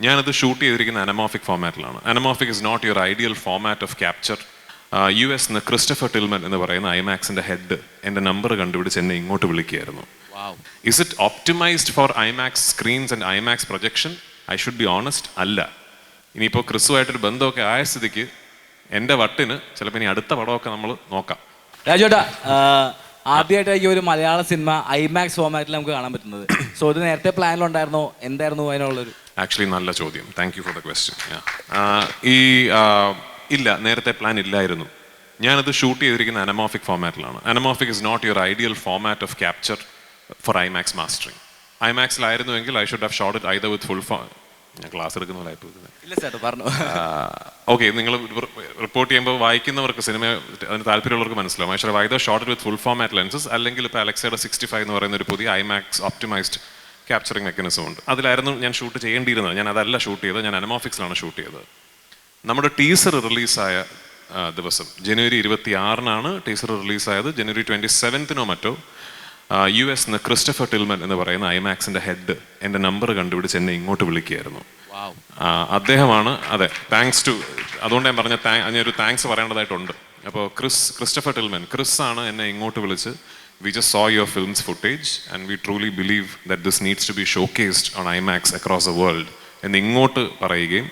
ഞാനത് ഷൂട്ട് ചെയ്തിരിക്കുന്ന anamorphic ഫോമാറ്റിലാണ് anamorphic is not your ideal format of capture U S നിന്ന് Christopher Tillman എന്ന് പറയുന്ന ഐമാക്സിന്റെ ഹെഡ് എന്റെ നമ്പർ കണ്ടുപിടിച്ച് എന്നെ ഇങ്ങോട്ട് വിളിക്കുകയായിരുന്നു. Is it optimised for IMAX screens and IMAX projection I should be honest അല്ല. ഇനിയിപ്പോൾ ക്രിസ്തുവായിട്ടൊരു ബന്ധമൊക്കെ ആയ സ്ഥിതിക്ക് എന്റെ വട്ടിന് ചിലപ്പോൾ ഇനി അടുത്ത പടമൊക്കെ നമ്മൾ നോക്കാം. രാജോട്ടാ ആദ്യമായിട്ടായിരിക്കും ഒരു മലയാള സിനിമ ഐമാക്സ് ഫോമാറ്റിൽ നമുക്ക് കാണാൻ പറ്റുന്നത്. സോ ഇത് നേരത്തെ പ്ലാനിലുണ്ടായിരുന്നോ എന്തായിരുന്നു അതിനുള്ളൊരു ആക്ച്വലി നല്ല ചോദ്യം. Thank you for the question ഈ ഇല്ല നേരത്തെ പ്ലാൻ ഇല്ലായിരുന്നു. ഞാനത് ഷൂട്ട് ചെയ്തിരിക്കുന്ന anamorphic ഫോമാറ്റിലാണ് anamorphic is not your ideal format of capture for IMAX mastering ഐമാക്സിലായിരുന്നുവെങ്കിൽ I should have shot it either with full for ഞാൻ ക്ലാസ് എടുക്കുന്ന പോലെ ഇല്ല സാർ പറഞ്ഞു. ഓക്കെ നിങ്ങൾ റിപ്പോർട്ട് ചെയ്യുമ്പോൾ വായിക്കുന്നവർക്ക് സിനിമ അതിന് താല്പര്യമുള്ളവർക്ക് മനസ്സിലാവും. ഐ പക്ഷേ either shot with full format lenses അല്ലെങ്കിൽ ഇപ്പോൾ അലക്സയുടെ സിക്സ്റ്റി ഫൈവ് എന്ന് പറയുന്ന ഒരു പുതിയ ഐമാക്സ് ഓപ്റ്റിമൈസ്ഡ് ക്യാപ്ചറിങ് മെക്കാനിസം ഉണ്ട്. അതിലായിരുന്നു ഞാൻ ഷൂട്ട് ചെയ്യേണ്ടിയിരുന്നത്. ഞാൻ അതല്ല ഷൂട്ട് ചെയ്തത്. ഞാൻ അനമോഫിക്സിലാണ് ഷൂട്ട് ചെയ്തത്. നമ്മുടെ ടീസർ റിലീസായ ദിവസം ജനുവരി ഇരുപത്തി ആറിനാണ് ടീസർ റിലീസായത് ജനുവരി ട്വന്റി സെവൻത്തിനോ മറ്റോ യു എസ് നിന്ന് ക്രിസ്റ്റഫർ ടിൽമൻ എന്ന് പറയുന്ന ഐമാക്സിന്റെ ഹെഡ് എന്റെ നമ്പർ കണ്ടുപിടിച്ച് എന്നെ ഇങ്ങോട്ട് വിളിക്കുകയായിരുന്നു. അദ്ദേഹമാണ് അതെ താങ്ക്സ് ടു അതുകൊണ്ട് ഞാൻ പറഞ്ഞ താങ്ക് അതിനൊരു താങ്ക്സ് പറയേണ്ടതായിട്ടുണ്ട്. അപ്പോൾ ക്രിസ് ക്രിസ്റ്റഫർ ടിൽമൻ ക്രിസ് ആണ് എന്നെ ഇങ്ങോട്ട് വിളിച്ച് just so your films footage and we truly believe that this needs to be showcased on IMAX across the world എന്ന് ഇങ്ങോട്ട് പറയുകയും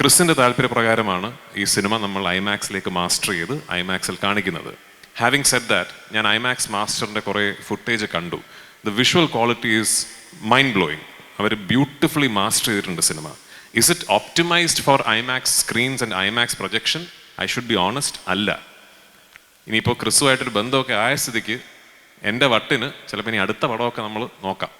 ക്രിസിന്റെ താല്പര്യപ്രകാരമാണ് ഈ സിനിമ നമ്മൾ ഐമാക്സിലേക്ക് മാസ്റ്റർ ചെയ്ത് ഐമാക്സിൽ കാണിക്കുന്നത്. ഹാവിങ് സെറ്റ് ദാറ്റ് ഞാൻ ഐമാക്സ് മാസ്റ്ററിന്റെ കുറേ ഫുട്ടേജ് കണ്ടു. The visual quality is mind blowing our beautifully master ചെയ്തിട്ടുണ്ട് cinema. Is it optimised for IMAX screens and IMAX projection I should be honest അല്ല. ഇനിയിപ്പോൾ ക്രിസ്തുവായിട്ടൊരു ബന്ധമൊക്കെ ആയ സ്ഥിതിക്ക് എന്റെ വട്ടിന് ചിലപ്പോൾ ഇനി അടുത്ത പടമൊക്കെ നമ്മൾ നോക്കാം.